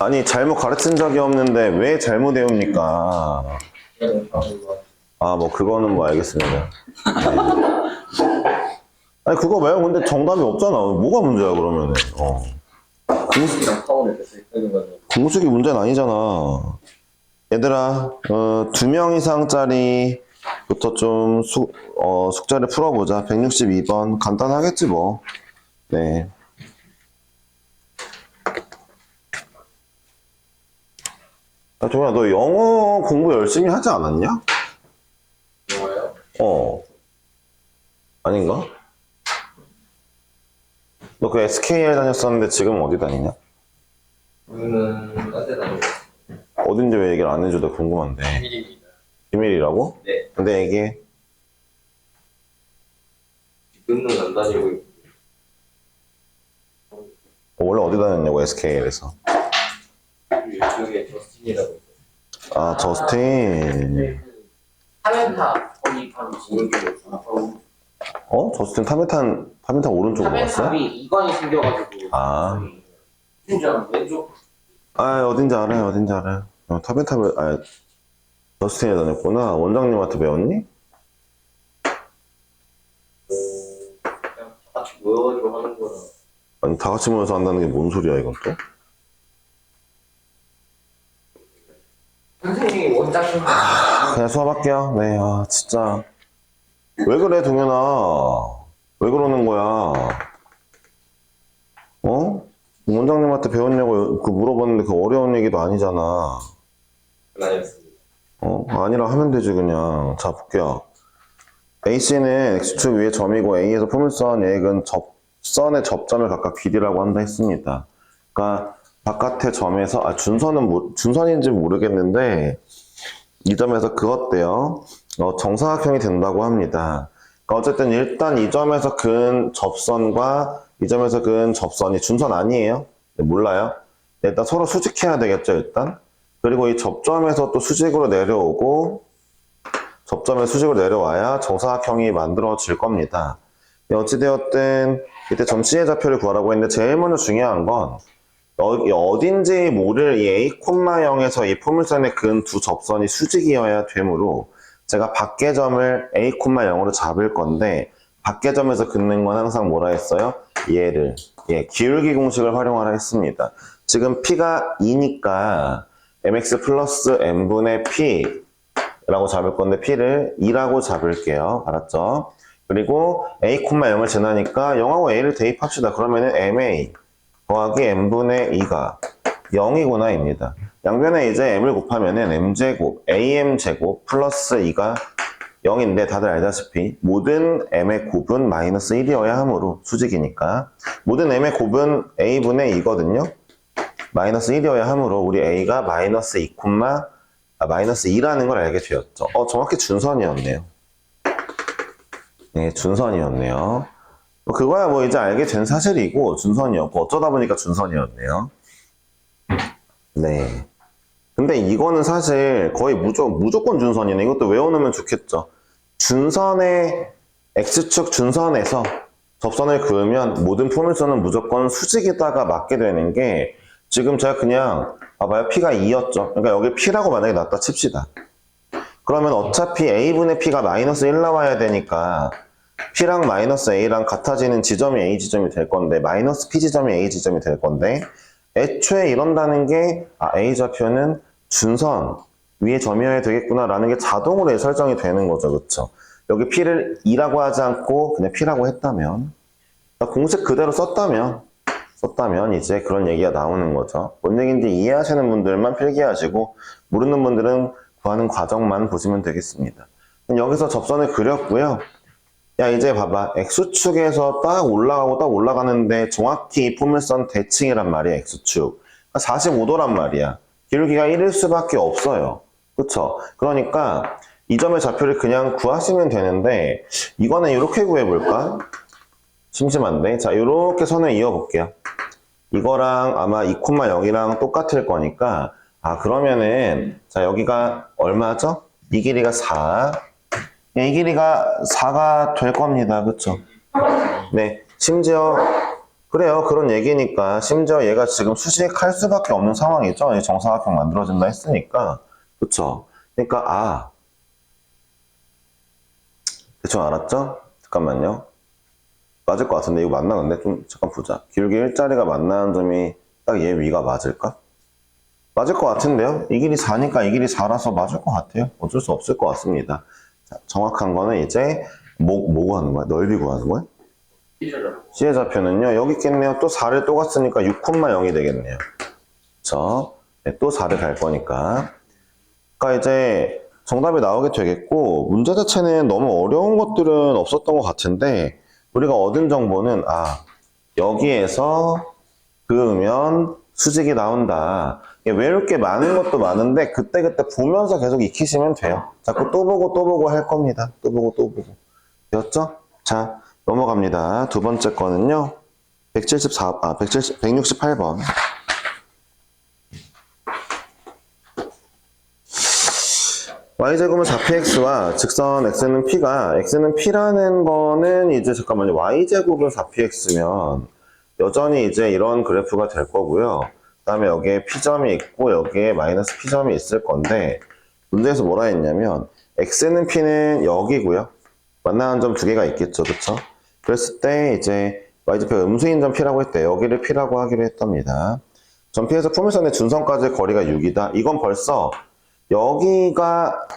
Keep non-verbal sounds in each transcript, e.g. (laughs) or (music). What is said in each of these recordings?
아니 잘못 가르친 적이 없는데 왜 잘못 외웁니까? 아 뭐 그거는 뭐 알겠습니다. 네. 아니 그거 외워 근데 정답이 없잖아. 뭐가 문제야 그러면은? 어. 공식이 문제는 아니잖아. 얘들아, 어, 두 명 이상짜리부터 좀 수, 어, 숙제를 풀어보자. 162번. 간단하겠지, 뭐. 네. 야, 동현아, 너 영어 공부 열심히 하지 않았냐? 영어요? 어. 아닌가? 너 그 SKL 다녔었는데 지금 어디 다니냐? 저는 딴데 다니고 어딘지 왜 얘기를 안 해줘도 궁금한데. 비밀입니다. 비밀이라고? 네. 근데 이게 지금은 안 다니고 있고 원래 어디 다녔냐고 SKL에서 저스틴이라고 있어요. 아 저스틴 타멘타 거기 바로 오른쪽에 어? 저스틴 타메탄 타메탄 오른쪽으로 갔어? 타멘탑이 이관이 생겨가지고 아. 심지어 왼쪽 아 어딘지 알아요 어딘지 알아요 어, 타메탄을 아 저스틴에 다녔구나 원장님한테 배웠니? 그냥 다 같이 모여가지고 하는 거라 아니 다 같이 모여서 한다는 게 뭔 소리야 이건 또? 선생님이 원장님 그냥 수업할게요. 네 아 진짜. 왜 그래 동현아? 왜 그러는 거야? 어? 원장님한테 배웠냐고 그 물어봤는데 그 어려운 얘기도 아니잖아. 아니었습니다. 어? 아니라 하면 되지 그냥. 자 볼게요. AC는 X축 위에 점이고 A에서 포물선 얘익은 접선의 접점을 각각 길이라고 한다 했습니다. 그러니까 바깥의 점에서 아 준선은 모- 준선인지 모르겠는데 이 점에서 그었대요 어, 정사각형이 된다고 합니다 그러니까 어쨌든 일단 이 점에서 근 접선과 이 점에서 근 접선이 준선 아니에요? 네, 몰라요? 네, 일단 서로 수직해야 되겠죠 일단 그리고 이 접점에서 또 수직으로 내려오고 접점에 수직으로 내려와야 정사각형이 만들어질 겁니다. 네, 어찌되었든 이때 점 C의 좌표를 구하라고 했는데 제일 먼저 중요한 건 어, 어딘지 모를 이 A, 0에서 이 포물선의 근 두 접선이 수직이어야 되므로 제가 밖의 점을 A, 0으로 잡을 건데 밖의 점에서 긋는 건 항상 뭐라 했어요? 얘를 예, 기울기 공식을 활용하라 했습니다. 지금 P가 2니까 mx 플러스 n분의 p라고 잡을 건데 p를 2라고 잡을게요. 알았죠? 그리고 a, 0을 지나니까 0하고 a를 대입합시다. 그러면 은 ma 더하기 n분의 2가 0이구나 입니다. 양변에 이제 m을 곱하면은 m제곱, am제곱 플러스 2가 0인데 다들 알다시피 모든 m의 곱은 마이너스 1이어야 하므로 수직이니까 모든 m의 곱은 a분의 2거든요. 마이너스 1이어야 하므로 우리 a가 마이너스 2, 아, 마이너스 2라는 걸 알게 되었죠. 어, 정확히 준선이었네요. 네, 준선이었네요. 뭐 그거야 뭐 이제 알게 된 사실이고 준선이었고 어쩌다 보니까 준선이었네요. 네. 근데 이거는 사실 거의 무조, 무조건 준선이네. 이것도 외워놓으면 좋겠죠. 준선의 x축 준선에서 접선을 그으면 모든 포물선은 무조건 수직에다가 맞게 되는 게 지금 제가 그냥 봐봐요. P가 2였죠. 그러니까 여기 P라고 만약에 놨다 칩시다. 그러면 어차피 A분의 P가 마이너스 1 나와야 되니까 P랑 마이너스 A랑 같아지는 지점이 A 지점이 될 건데 마이너스 P 지점이 A 지점이 될 건데 애초에 이런다는 게 아, A 좌표는 준선 위에 점이어야 되겠구나 라는 게 자동으로 설정이 되는 거죠. 그렇죠? 여기 P를 2라고 하지 않고 그냥 P라고 했다면 그러니까 공식 그대로 썼다면 썼다면 이제 그런 얘기가 나오는 거죠. 뭔 얘기인지 이해하시는 분들만 필기하시고 모르는 분들은 구하는 과정만 보시면 되겠습니다. 여기서 접선을 그렸고요. 야 이제 봐봐. X축에서 딱 올라가고 딱 올라가는데 정확히 이 포물선 대칭이란 말이야 X축. 45도란 말이야. 기울기가 1일 수밖에 없어요. 그쵸? 그러니까 이 점의 좌표를 그냥 구하시면 되는데 이거는 이렇게 구해볼까? 심심한데? 자 이렇게 선을 이어볼게요. 이거랑 아마 2,0이랑 똑같을 거니까 아 그러면은 자 여기가 얼마죠? 이 길이가 4 예, 이 길이가 4가 될 겁니다 그쵸? 네 심지어 그래요. 그런 얘기니까. 심지어 얘가 지금 수식할 수밖에 없는 상황이죠. 이 정사각형 만들어진다 했으니까. 그쵸? 그러니까, 아. 대충 알았죠? 잠깐만요. 맞을 것 같은데, 이거 맞나? 근데 좀, 잠깐 보자. 기울기 일자리가 만나는 점이 딱 얘 위가 맞을까? 맞을 것 같은데요? 이 길이 4니까 이 길이 4라서 맞을 것 같아요. 어쩔 수 없을 것 같습니다. 자, 정확한 거는 이제, 뭐, 뭐 구하는 거야? 넓이 구하는 거야? C의 좌표는요, 여기 있겠네요. 또 4를 또 갔으니까 6,0이 되겠네요. 그쵸? 네, 또 4를 갈 거니까. 그러니까 이제 정답이 나오게 되겠고, 문제 자체는 너무 어려운 것들은 없었던 것 같은데, 우리가 얻은 정보는, 아, 여기에서 그으면 수직이 나온다. 이게 외울 게 많은 것도 많은데, 그때그때 보면서 계속 익히시면 돼요. 자꾸 또 보고 또 보고 할 겁니다. 또 보고 또 보고. 되었죠? 자, 넘어갑니다. 두 번째 거는요. 174, 아, 170, 168번. y제곱은 4px와 직선 x는 p가 x는 p라는 거는 이제 잠깐만요. y제곱은 4px면 여전히 이제 이런 그래프가 될 거고요. 그 다음에 여기에 p점이 있고 여기에 마이너스 p점이 있을 건데 문제에서 뭐라 했냐면 x는 p는 여기고요. 만나는 점 두 개가 있겠죠. 그쵸? 그랬을 때 이제 y좌표 음수인 점 p라고 했대. 여기를 p라고 하기로 했답니다. 점 p에서 포물선의 준선까지의 거리가 6이다. 이건 벌써 여기가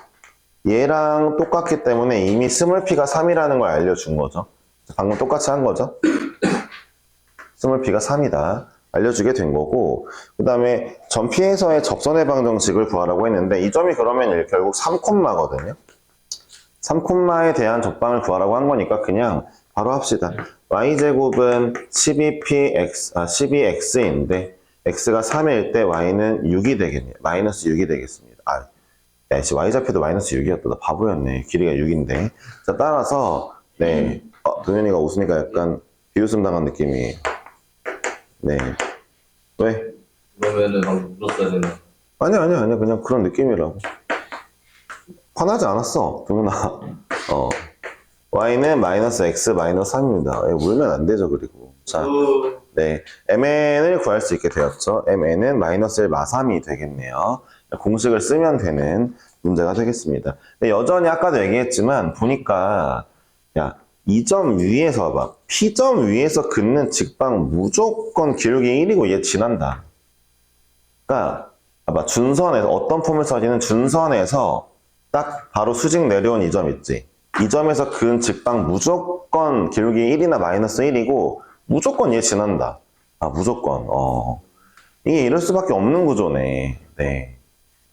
얘랑 똑같기 때문에 이미 스몰 p가 3이라는 걸 알려준 거죠. 방금 똑같이 한 거죠. (clears throat) 스몰 p가 3이다. 알려주게 된 거고 그 다음에 점 p에서의 접선의 방정식을 구하라고 했는데 이 점이 그러면 결국 3콤마거든요. 3콤마에 대한 적방을 구하라고 한 거니까 그냥 바로 합시다. y제곱은 12px, 아, 12x인데 x가 3일 때 y는 6이 되겠네요. 마이너스 6이 되겠습니다. 아, 야, 씨, y좌표도 마이너스 6이었다. 나 바보였네. 길이가 6인데. 자, 따라서, 네. 어, 동현이가 웃으니까 약간 비웃음 당한 느낌이에요. 네. 왜? 그러면은 방금 물었어야 되는. 아니야, 아니야, 아니야. 그냥 그런 느낌이라고. 화나지 않았어, 동현아. 어. y는 마이너스 x 마이너스 3입니다. 예, 물면 안 되죠, 그리고. 자, 네. mn을 구할 수 있게 되었죠. mn은 마이너스 1 마3이 되겠네요. 공식을 쓰면 되는 문제가 되겠습니다. 근데 여전히 아까도 얘기했지만, 보니까, 야, 이 점 위에서 봐. P점 위에서 긋는 직방 무조건 기울기 1이고 얘 지난다. 그러니까 봐봐. 준선에서 어떤 폼을 써지는 준선에서 딱 바로 수직 내려온 이 점 있지. 이 점에서 그은 직방 무조건 기울기 1이나 마이너스 1이고 무조건 얘 지난다. 아 무조건. 어. 이게 이럴 수밖에 없는 구조네. 네.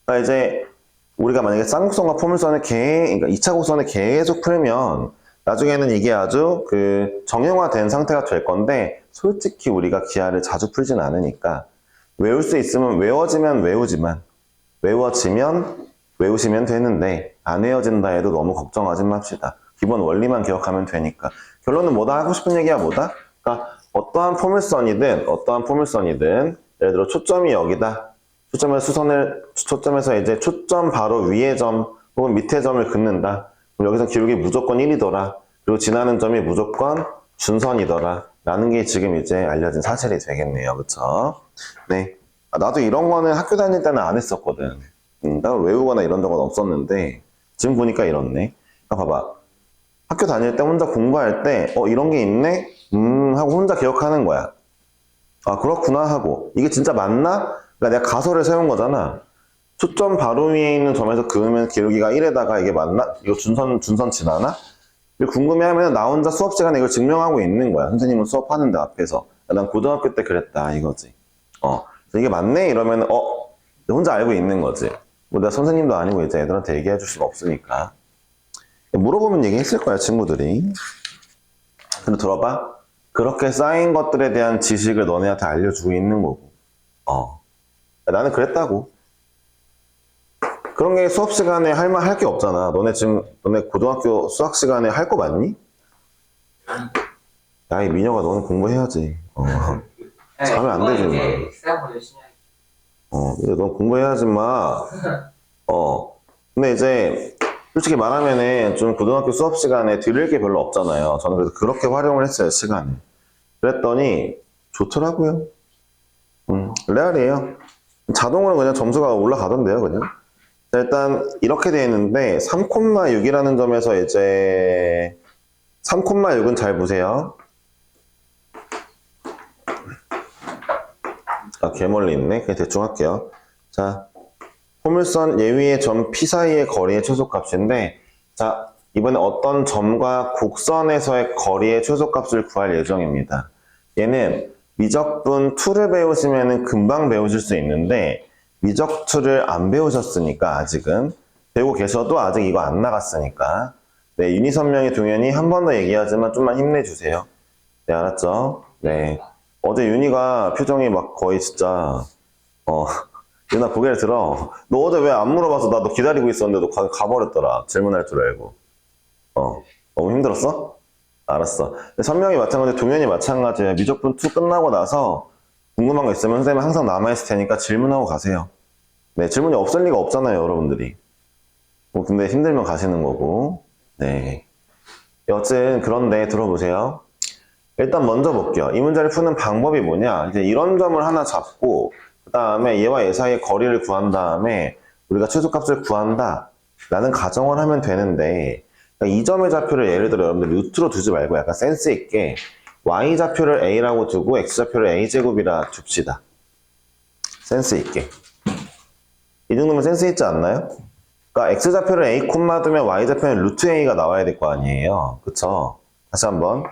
그러니까 이제 우리가 만약에 쌍곡선과 포물선을 계 그러니까 2차 곡선을 계속 풀면 나중에는 이게 아주 그 정형화된 상태가 될 건데 솔직히 우리가 기하를 자주 풀진 않으니까 외울 수 있으면 외워지면 외우지만 외워지면 외우시면 되는데 안 외워진다 해도 너무 걱정하지 맙시다. 기본 원리만 기억하면 되니까. 결론은 뭐다 하고 싶은 얘기야 뭐다? 그러니까 어떠한 포물선이든 어떠한 포물선이든 예를 들어 초점이 여기다. 초점에서 수선을 초점에서 이제 초점 바로 위의 점 혹은 밑의 점을 긋는다. 여기서 기울기 무조건 1이더라. 그리고 지나는 점이 무조건 준선이더라. 라는 게 지금 이제 알려진 사실이 되겠네요. 그쵸? 네. 아, 나도 이런 거는 학교 다닐 때는 안 했었거든. 음, 따로 외우거나 이런 적은 없었는데, 지금 보니까 이렇네. 아, 봐봐. 학교 다닐 때 혼자 공부할 때, 어, 이런 게 있네? 음, 하고 혼자 기억하는 거야. 아, 그렇구나 하고. 이게 진짜 맞나? 그러니까 내가 가설을 세운 거잖아. 초점 바로 위에 있는 점에서 그으면 기울기가 1에다가 이게 맞나? 이거 준선, 준선 지나나? 궁금해하면 나 혼자 수업 시간에 이걸 증명하고 있는 거야. 선생님은 수업하는데 앞에서. 난 고등학교 때 그랬다 이거지. 어, 이게 맞네 이러면 어, 혼자 알고 있는 거지. 뭐 내가 선생님도 아니고 이제 애들한테 얘기해 줄 수가 없으니까. 물어보면 얘기했을 거야 친구들이. 근데 들어봐. 그렇게 쌓인 것들에 대한 지식을 너네한테 알려주고 있는 거고. 어, 나는 그랬다고. 그런 게 수업 시간에 할 말 할 게 없잖아. 너네 지금 너네 고등학교 수학 시간에 할 거 맞니? 야, 이 미녀가 너는 공부해야지. 어, 자면 안 되지, 뭐. 열심히 해. 어, 이제 넌 공부해야지, 마. 어. 근데 이제, 솔직히 말하면은 좀 고등학교 수업 시간에 들을 게 별로 없잖아요. 저는 그래서 그렇게 활용을 했어요, 시간을. 그랬더니, 좋더라고요. 음, 레알이에요. 자동으로 그냥 점수가 올라가던데요, 그냥. 자, 일단 이렇게 되어 있는데 3,6이라는 점에서 이제 3,6은 잘 보세요. 아, 개멀리 있네. 그냥 대충 할게요. 자, 포물선 예위의 점 P 사이의 거리의 최소값인데, 자, 이번에 어떤 점과 곡선에서의 거리의 최소값을 구할 예정입니다. 얘는 미적분 2를 배우시면 금방 배우실 수 있는데, 미적 2를 안 배우셨으니까, 아직은. 배우고 계셔도 아직 이거 안 나갔으니까. 네, 유니 선명이 동현이 한 번 더 얘기하지만 좀만 힘내주세요. 네, 알았죠? 네. 어제 윤희가 표정이 막 거의 진짜, 어, (laughs) 윤아 고개를 들어. 너 어제 왜 안 물어봐서 나 너 기다리고 있었는데 너 가, 가버렸더라. 질문할 줄 알고. 어, 너무 힘들었어? 알았어. 선명이 마찬가지, 동현이 마찬가지예요. 미적분 2 끝나고 나서 궁금한 거 있으면 선생님 항상 남아있을 테니까 질문하고 가세요. 네, 질문이 없을 리가 없잖아요, 여러분들이. 뭐, 근데 힘들면 가시는 거고. 네. 여튼, 그런데 들어보세요. 일단 먼저 볼게요. 이 문제를 푸는 방법이 뭐냐? 이제 이런 점을 하나 잡고, 그 다음에 얘와 얘 사이의 거리를 구한 다음에, 우리가 최소값을 구한다. 라는 가정을 하면 되는데, 그러니까 이 점의 좌표를 예를 들어 여러분들 루트로 두지 말고 약간 센스 있게, y 좌표를 a라고 두고, x 좌표를 a제곱이라 둡시다. 센스 있게. 이 정도면 센스 있지 않나요? 그러니까 x 좌표를 a 콤마 두면 y 좌표는 루트 a가 나와야 될 거 아니에요. 그쵸? 다시 한번.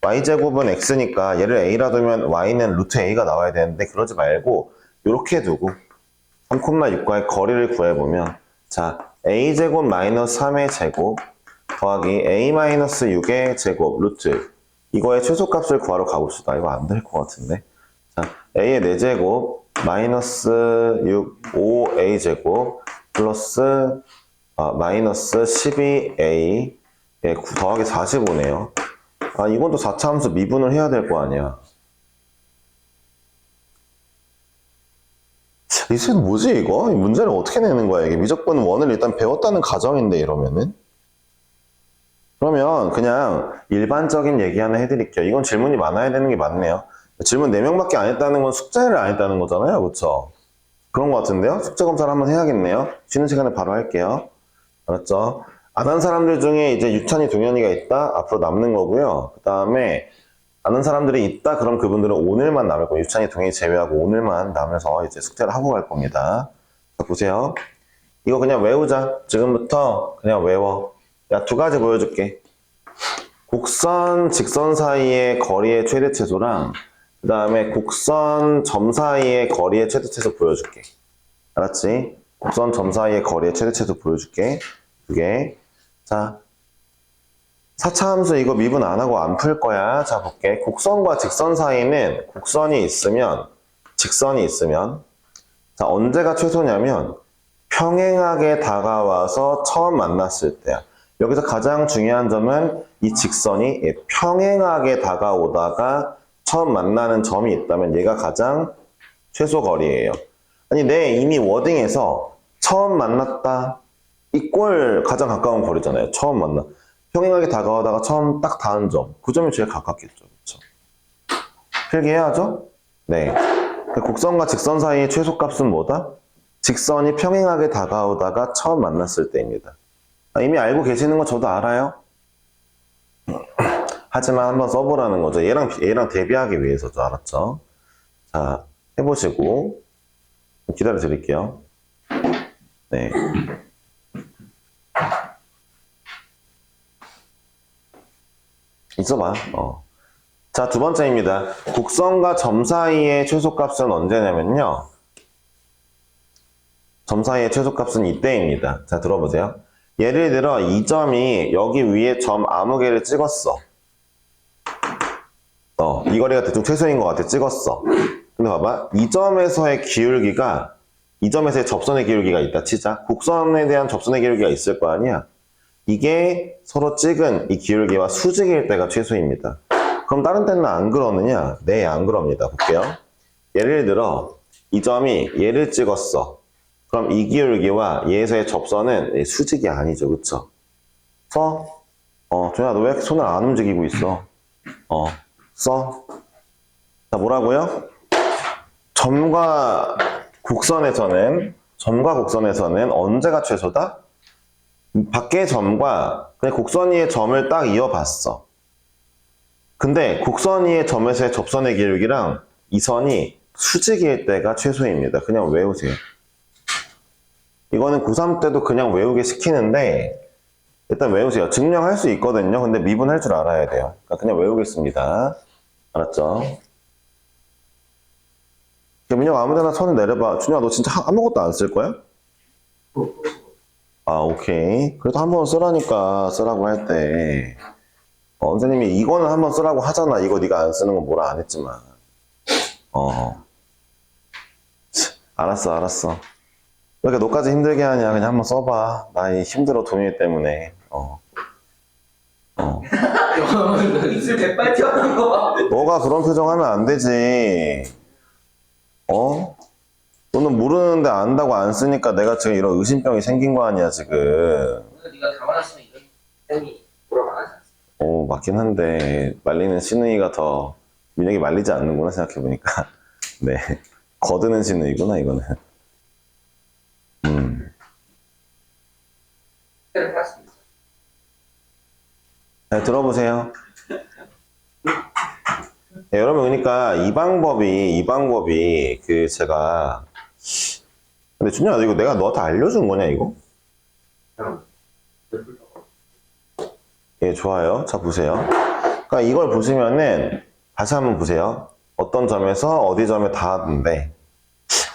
y제곱은 x니까 얘를 a라 두면 y는 루트 a가 나와야 되는데 그러지 말고 이렇게 두고 3,6과의 거리를 구해보면 자 a제곱 마이너스 3의 제곱 더하기 a 마이너스 6의 제곱 루트 이거의 최소값을 구하러 가봅시다. 이거 안 될 것 같은데 자 a의 4제곱 마이너스 6 5a 제곱 플러스 아, 마이너스 12a 예, 구- 더하기 45네요. 아, 이건 또 4차 함수 미분을 해야 될 거 아니야. 이게 뭐지, 이거? 이 문제를 어떻게 내는 거야, 이게? 미적분 원을 일단 배웠다는 가정인데, 이러면은? 그러면 그냥 일반적인 얘기 하나 해드릴게요. 이건 질문이 많아야 되는 게 맞네요. 질문 4명밖에 안 했다는 건 숙제를 안 했다는 거잖아요. 그쵸? 그런 것 같은데요? 숙제 검사를 한번 해야겠네요. 쉬는 시간에 바로 할게요. 알았죠? 안 한 사람들 중에 이제 유찬이 동현이가 있다? 앞으로 남는 거고요. 그 다음에 아는 사람들이 있다? 그럼 그분들은 오늘만 남을 거예요. 유찬이 동현이 제외하고 오늘만 남아서 이제 숙제를 하고 갈 겁니다. 자, 보세요. 이거 그냥 외우자. 지금부터 그냥 외워. 야, 두 가지 보여줄게. 곡선, 직선 사이의 거리의 최대 최소랑 그 다음에 곡선, 점 사이의 거리의 최대 최소 보여줄게. 알았지? 곡선, 점 사이의 거리의 최대 최소 보여줄게. 두 개. 자, 4차 함수 이거 미분 안 하고 안 풀 거야. 자, 볼게. 곡선과 직선 사이는 곡선이 있으면, 직선이 있으면, 자, 언제가 최소냐면, 평행하게 다가와서 처음 만났을 때야. 여기서 가장 중요한 점은 이 직선이 예, 평행하게 다가오다가 처음 만나는 점이 있다면 얘가 가장 최소 거리예요. 아니, 내 이미 워딩에서 처음 만났다. 이꼴 가장 가까운 거리잖아요. 처음 만나. 평행하게 다가오다가 처음 딱 닿은 점. 그 점이 제일 가깝겠죠. 그렇죠? 필기해야죠? 네. 그 곡선과 직선 사이의 최소값은 뭐다? 직선이 평행하게 다가오다가 처음 만났을 때입니다. 아, 이미 알고 계시는 거 저도 알아요. (clears throat) 하지만 한번 써보라는 거죠. 얘랑, 얘랑 대비하기 위해서죠. 알았죠? 자, 해보시고, 기다려 드릴게요. 네. 있어봐. 어. 자, 두 번째입니다. 곡선과 점 사이의 최소값은 언제냐면요. 점 사이의 최소값은 이때입니다. 자, 들어보세요. 예를 들어, 이 점이 여기 위에 점 아무 개를 찍었어. 어, 이 거리가 대충 최소인 것 같아. 찍었어. 근데 봐봐. 이 점에서의 기울기가, 이 점에서의 접선의 기울기가 있다 치자. 곡선에 대한 접선의 기울기가 있을 거 아니야. 이게 서로 찍은 이 기울기와 수직일 때가 최소입니다. 그럼 다른 때는 안 그러느냐? 네, 안 그럽니다. 볼게요. 예를 들어, 이 점이 얘를 찍었어. 그럼 이 기울기와 얘에서의 접선은 수직이 아니죠. 그쵸? 써? 어, 조야, 너 왜 손을 안 움직이고 있어? 어, 써? 자, 뭐라고요? 점과 곡선에서는, 점과 곡선에서는 언제가 최소다? 밖의 점과 그냥 곡선 위의 점을 딱 이어봤어. 근데 곡선 위의 점에서의 접선의 기울기랑 이 선이 수직일 때가 최소입니다. 그냥 외우세요. 이거는 고3 때도 그냥 외우게 시키는데 일단 외우세요. 증명할 수 있거든요. 근데 미분할 줄 알아야 돼요. 그러니까 그냥 외우겠습니다. 알았죠? 민혁 아무데나 선을 내려봐. 준영아 너 진짜 하- 아무것도 안 쓸 거야? 아 오케이. 그래도 한 번 쓰라니까 쓰라고 할 때. 어, 선생님이 이거는 한번 쓰라고 하잖아. 이거 네가 안 쓰는 건 뭐라 안 했지만. 어. 치, 알았어, 알았어. 왜 이렇게 너까지 힘들게 하냐? 그냥 한번 써봐. 나 이 힘들어 도민이 때문에. 어. 어. (laughs) 입술 대빨 튀어나온 거 봐. 너가 그런 표정 하면 안 되지. 어? 너는 모르는데 안다고 안 쓰니까 내가 지금 이런 의심병이 생긴 거 아니야, 지금. 오늘 네가 담아놨으면 이런 쌤이 뭐라고 안 하지 않았어? 어, 맞긴 한데, 말리는 신우이가 더 민혁이 말리지 않는구나, 생각해보니까. (laughs) 네. 거드는 신우이구나, 이거는. 잘 들어보세요. 네, 여러분, 그러니까 이 방법이, 이 방법이, 그, 제가. 근데 준영아, 이거 내가 너한테 알려준 거냐, 이거? 예, 좋아요. 자, 보세요. 그러니까 이걸 보시면은, 다시 한번 보세요. 어떤 점에서 어디 점에 닿았는데,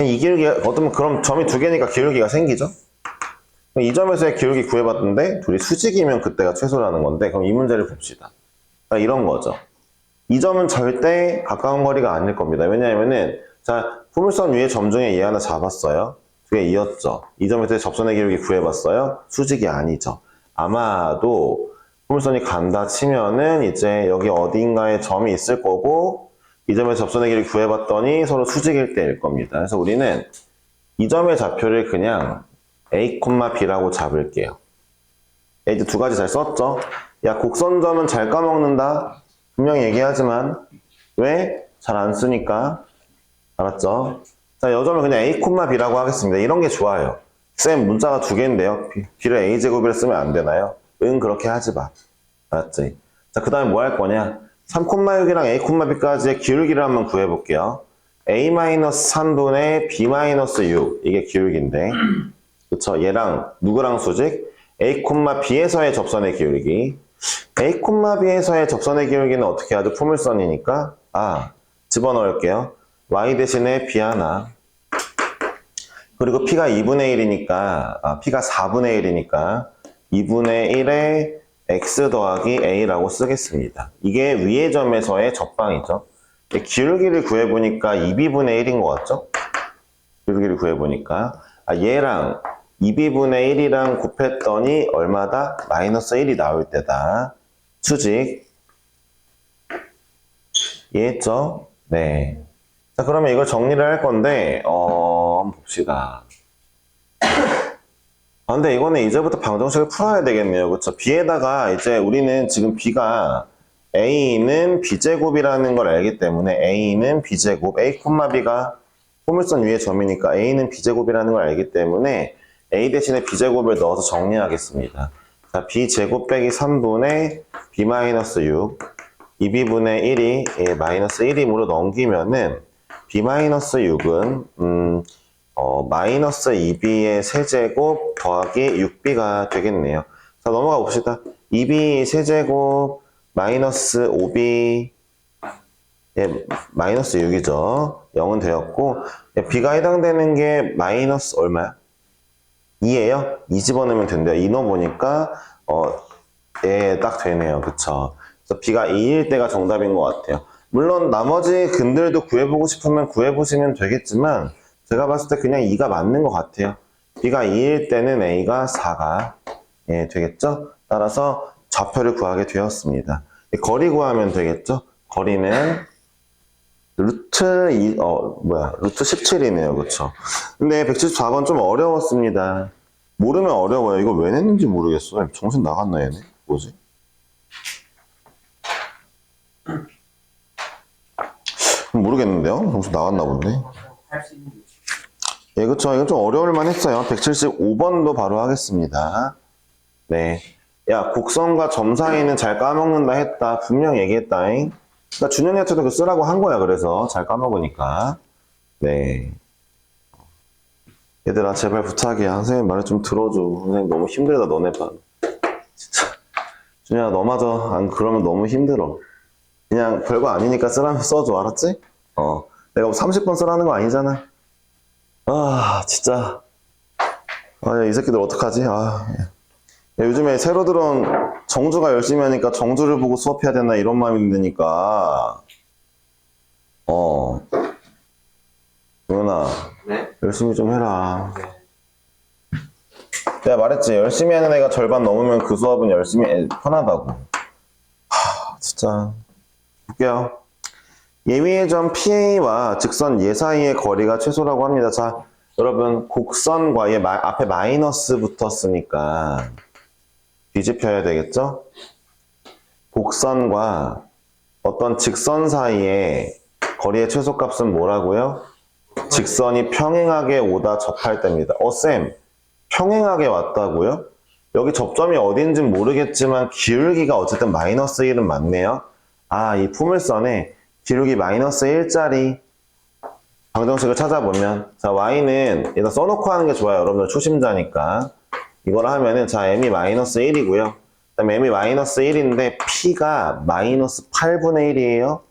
이 기울기가, 어떤, 그럼 점이 두 개니까 기울기가 생기죠? 이 점에서의 기울기 구해봤는데, 둘이 수직이면 그때가 최소라는 건데, 그럼 이 문제를 봅시다. 그러니까 이런 거죠. 이 점은 절대 가까운 거리가 아닐 겁니다. 왜냐하면은, 자, 포물선 위에 점 중에 얘 하나 잡았어요. 두 개 이었죠. 이 점에서의 접선의 기울기 구해봤어요. 수직이 아니죠. 아마도 포물선이 간다 치면은 이제 여기 어딘가에 점이 있을 거고 이 점의 접선의 길을 구해봤더니 서로 수직일 때일 겁니다. 그래서 우리는 이 점의 좌표를 그냥 A, B라고 잡을게요. 예, 이제 두 가지 잘 썼죠? 야, 곡선점은 잘 까먹는다. 분명히 얘기하지만 왜? 잘 안 쓰니까. 알았죠? 자, 이 점을 그냥 A, B라고 하겠습니다. 이런 게 좋아요. 쌤, 문자가 두 개인데요. B를 A제곱이라 쓰면 안 되나요? 응, 그렇게 하지 마. 알았지? 자, 그 다음에 뭐 할 거냐? 3,6이랑 A, B까지의 기울기를 한번 구해볼게요. A-3분의 B-6 이게 기울기인데 그쵸 얘랑 누구랑 수직? A, B에서의 접선의 기울기 A, B에서의 접선의 기울기는 어떻게 하죠? 포물선이니까 아 집어넣을게요 Y 대신에 B 하나 그리고 P가 2분의 1이니까 아, P가 4분의 1이니까 2분의 1에 x 더하기 a라고 쓰겠습니다. 이게 위의 점에서의 접방이죠. 기울기를 구해보니까 2b분의 1인 것 같죠? 기울기를 구해보니까 아, 얘랑 2b분의 1이랑 곱했더니 얼마다? 마이너스 1이 나올 때다. 수직 이해했죠? 네. 자 그러면 이걸 정리를 할 건데 어 한번 봅시다. 아, 근데 이거는 이제부터 방정식을 풀어야 되겠네요. 그쵸? B에다가 이제 우리는 지금 B가 A는 B제곱이라는 걸 알기 때문에 A는 B제곱, A, B가 포물선 위의 점이니까 A는 B제곱이라는 걸 알기 때문에 A 대신에 B제곱을 넣어서 정리하겠습니다. 자, B제곱 빼기 3분의 B-6, 2B분의 1이 예, 마이너스 1임으로 넘기면은 B-6은 음, 어, 마이너스 2b의 세제곱 더하기 6b가 되겠네요. 자, 넘어가 봅시다. 2b 세제곱 마이너스 5b 예, 마이너스 6이죠. 0은 되었고 예, b가 해당되는 게 마이너스 얼마야? 2예요? 2 집어넣으면 된대요. 2 넣어보니까 어, 예, 딱 되네요. 그쵸? 그래서 b가 2일 때가 정답인 것 같아요. 물론 나머지 근들도 구해보고 싶으면 구해보시면 되겠지만 제가 봤을 때 그냥 2가 맞는 것 같아요. b가 2일 때는 a가 4가 예, 되겠죠? 따라서 좌표를 구하게 되었습니다. 거리 구하면 되겠죠? 거리는 루트 2, 어, 뭐야, 루트 17이네요. 그쵸? 근데 174번 좀 어려웠습니다. 모르면 어려워요. 이거 왜 냈는지 모르겠어. 정신 나갔나, 얘네? 뭐지? 모르 점수 나왔나 본데. 예, 그쵸. 이건 좀 어려울만 했어요. 175번도 바로 하겠습니다. 네. 야, 곡선과 점 사이는 잘 까먹는다 했다. 분명 얘기했다잉. 그니까 준현이한테도 그 쓰라고 한 거야. 그래서 잘 까먹으니까. 네. 얘들아, 제발 부탁이야. 선생님 말을 좀 들어줘. 선생님 너무 힘들다, 너네 반. 진짜. 준현아, 너마저 안 그러면 너무 힘들어. 그냥 별거 아니니까 쓰라면 써줘. 알았지? 어. 내가 뭐 30번 쓰라는 거 아니잖아. 아, 진짜. 아, 야, 이 새끼들 어떡하지? 아, 야, 요즘에 새로 들어온 정주가 열심히 하니까 정주를 보고 수업해야 되나 이런 마음이 드니까. 어. 도현아, 네. 열심히 좀 해라. 내가 말했지, 열심히 하는 애가 절반 넘으면 그 수업은 열심히 해- 편하다고. 하, 진짜. 볼게요. 예위의 점 PA와 직선 예 사이의 거리가 최소라고 합니다. 자, 여러분, 곡선과 얘 마- 앞에 마이너스 붙었으니까 뒤집혀야 되겠죠? 곡선과 어떤 직선 사이의 거리의 최소값은 뭐라고요? 직선이 평행하게 오다 접할 때입니다. 어, 쌤, 평행하게 왔다고요? 여기 접점이 어딘지 모르겠지만 기울기가 어쨌든 마이너스 1은 맞네요. 아, 이 포물선에 기울기 마이너스 1짜리 방정식을 찾아보면 자 y는 일단 써놓고 하는 게 좋아요. 여러분들 초심자니까 이걸 하면은 자 m이 마이너스 1이고요. 그다음에 m이 마이너스 1인데 p가 마이너스 8분의 1이에요.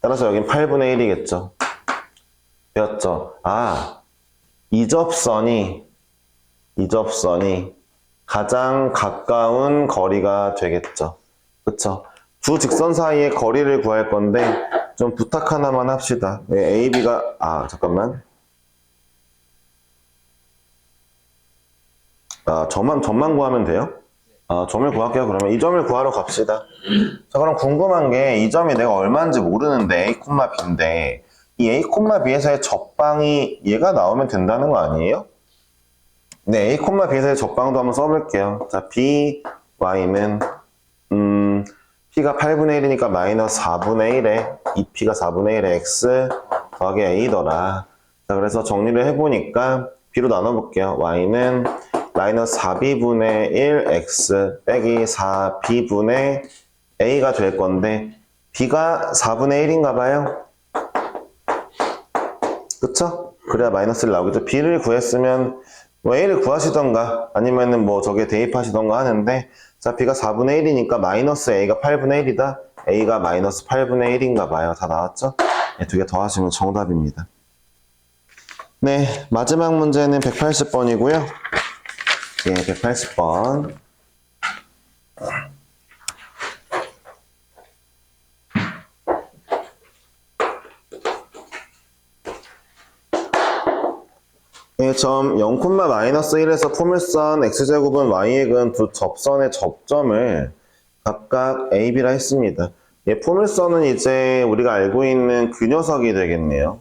따라서 여긴 8분의 1이겠죠. 되었죠. 아, 이 접선이 이 접선이 가장 가까운 거리가 되겠죠. 그쵸? 두 직선 사이의 거리를 구할 건데 좀 부탁 하나만 합시다. 네, A, B가 아 잠깐만. 아 점만 점만 구하면 돼요? 아 점을 구할게요. 그러면 이 점을 구하러 갑시다. 자 그럼 궁금한 게 이 점이 내가 얼마인지 모르는데 A, B인데 이 A, B에서의 접방이 얘가 나오면 된다는 거 아니에요? 네, A, B에서의 접방도 한번 써볼게요. 자, B, Y는 음, P가 8분의 1이니까 마이너스 4분의 1에 2P가 4분의 1에 X 더하기 A더라. 자, 그래서 정리를 해보니까 B로 나눠볼게요. Y는 마이너스 4B분의 1 X 빼기 4B분의 A가 될 건데 B가 4분의 1인가 봐요. 그쵸? 그래야 마이너스를 나오겠죠. B를 구했으면 뭐 A를 구하시던가 아니면은 뭐 저게 대입하시던가 하는데 자 B가 4분의 1이니까 마이너스 A가 8분의 1이다. A가 마이너스 8분의 1인가 봐요. 다 나왔죠? 네, 두개 더 하시면 정답입니다. 네, 마지막 문제는 180번이고요. 예, 180번. 예, 점 0, 마이너스 1에서 포물선 x제곱은 y액은 두 접선의 접점을 각각 a, b라 했습니다. 예, 포물선은 이제 우리가 알고 있는 그 녀석이 되겠네요.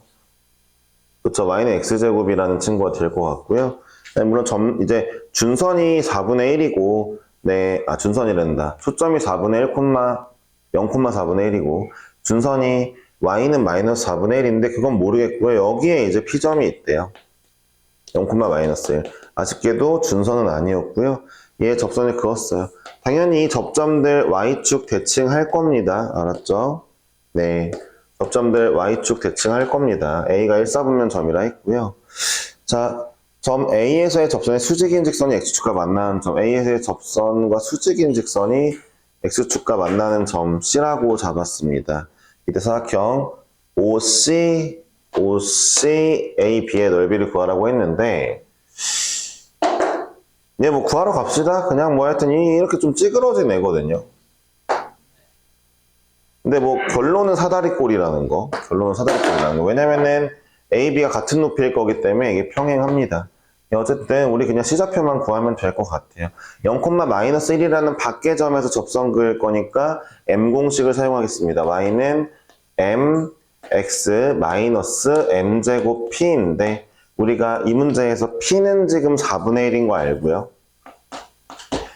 그쵸, y는 x제곱이라는 친구가 될 것 같고요. 네, 물론 점, 이제 준선이 4분의 1이고, 네, 아, 준선이란다. 초점이 4분의 1, 0,4분의 1이고, 준선이 y는 마이너스 4분의 1인데, 그건 모르겠고요. 여기에 이제 p점이 있대요. 0, 마이너스 1. 아쉽게도 준선은 아니었고요. 얘 접선을 그었어요. 당연히 이 접점들 y축 대칭할 겁니다. 알았죠? 네. 접점들 y축 대칭할 겁니다. a가 1, 4분면 점이라 했고요. 자, 점 A에서의 접선의 수직인 직선이 X축과 만나는 점 A에서의 접선과 수직인 직선이 X축과 만나는 점 C라고 잡았습니다. 이때 사각형 OC, OC, AB의 넓이를 구하라고 했는데 얘 뭐 구하러 갑시다. 그냥 뭐 하여튼 이- 이렇게 좀 찌그러진 애거든요. 근데 뭐 결론은 사다리꼴이라는 거. 결론은 사다리꼴이라는 거. 왜냐면은 A, B가 같은 높이일 거기 때문에 이게 평행합니다. 예, 어쨌든 우리 그냥 시자표만 구하면 될 것 같아요. 0,-1이라는 밖의 점에서 접선 그을 거니까 M 공식을 사용하겠습니다. y는 m x 마이너스 m 제곱 p인데 우리가 이 문제에서 p는 지금 4분의 1인 거 알고요.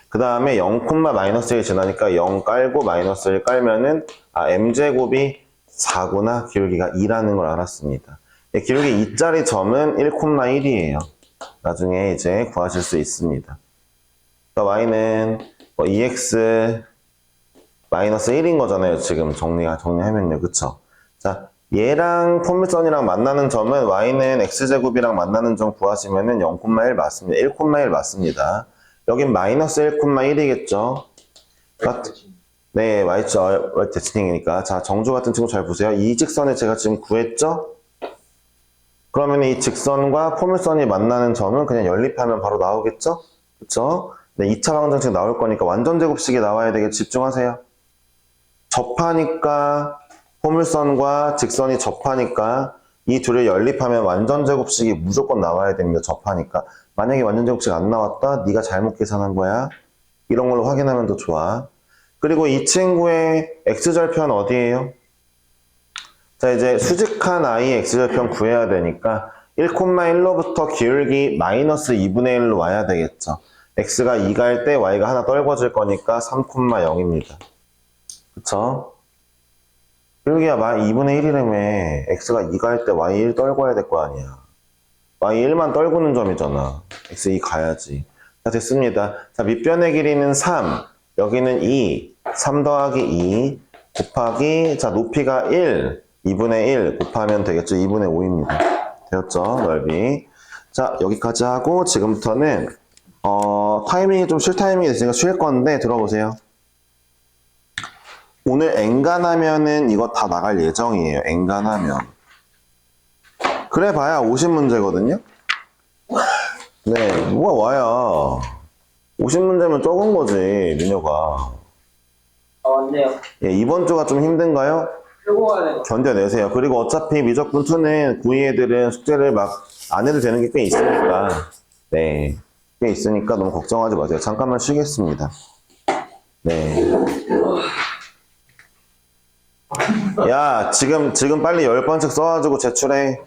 그 다음에 0, 마이너스 1 지나니까 0 깔고 마이너스 1 깔면은 아 m 제곱이 4구나 기울기가 2라는 걸 알았습니다. 예, 기울기 2짜리 점은 1,1이에요. 나중에 이제 구하실 수 있습니다. 그러니까 y는 뭐 2x 마이너스 1인 거잖아요. 지금 정리가 정리하면요. 그쵸? 자, 얘랑 포물선이랑 만나는 점은 y는 x제곱이랑 만나는 점 구하시면은 0,1 맞습니다. 1,1 맞습니다. 여긴 마이너스 1,1이겠죠? 네, y죠. y 대칭이니까. 자, 정주 같은 친구 잘 보세요. 이 직선을 제가 지금 구했죠? 그러면 이 직선과 포물선이 만나는 점은 그냥 연립하면 바로 나오겠죠? 그쵸? 네, 2차 방정식 나올 거니까 완전 제곱식이 나와야 되게 집중하세요. 접하니까 포물선과 직선이 접하니까 이 둘을 연립하면 완전 제곱식이 무조건 나와야 됩니다. 접하니까. 만약에 완전 제곱식 안 나왔다? 네가 잘못 계산한 거야. 이런 걸로 확인하면 더 좋아. 그리고 이 친구의 x절편 어디예요? 자, 이제 수직한 i의 x절편 구해야 되니까 1,1로부터 기울기 마이너스 2분의 1로 와야 되겠죠. x가 2가 할때 y가 하나 떨궈질 거니까 3,0입니다. 그쵸? 기울기가 2분의 1이라며 x가 2가 할때 y 1 떨궈야 될 거 아니야. y 1만 떨구는 점이잖아. x 2 가야지. 자, 됐습니다. 자, 밑변의 길이는 3, 여기는 2, 3 더하기 2, 곱하기, 자, 높이가 1, 2분의 1 곱하면 되겠죠. 2분의 5입니다. 되었죠? 넓이. 자, 여기까지 하고, 지금부터는, 어, 타이밍이 좀 쉴 타이밍이 됐으니까 쉴 건데, 들어보세요. 오늘 엔간하면은 이거 다 나갈 예정이에요. 엔간하면. 그래 봐야 50문제거든요? 네, 뭐가 와야. 50문제면 적은 거지, 민혁아. 아 맞네요. 예, 이번 주가 좀 힘든가요? 견뎌내세요. 그리고 어차피 미적분 2는 고2 애들은 숙제를 막 안 해도 되는 게 꽤 있으니까. 네. 꽤 있으니까 너무 걱정하지 마세요. 잠깐만 쉬겠습니다. 네. 야, 지금, 지금 빨리 10번씩 써가지고 제출해.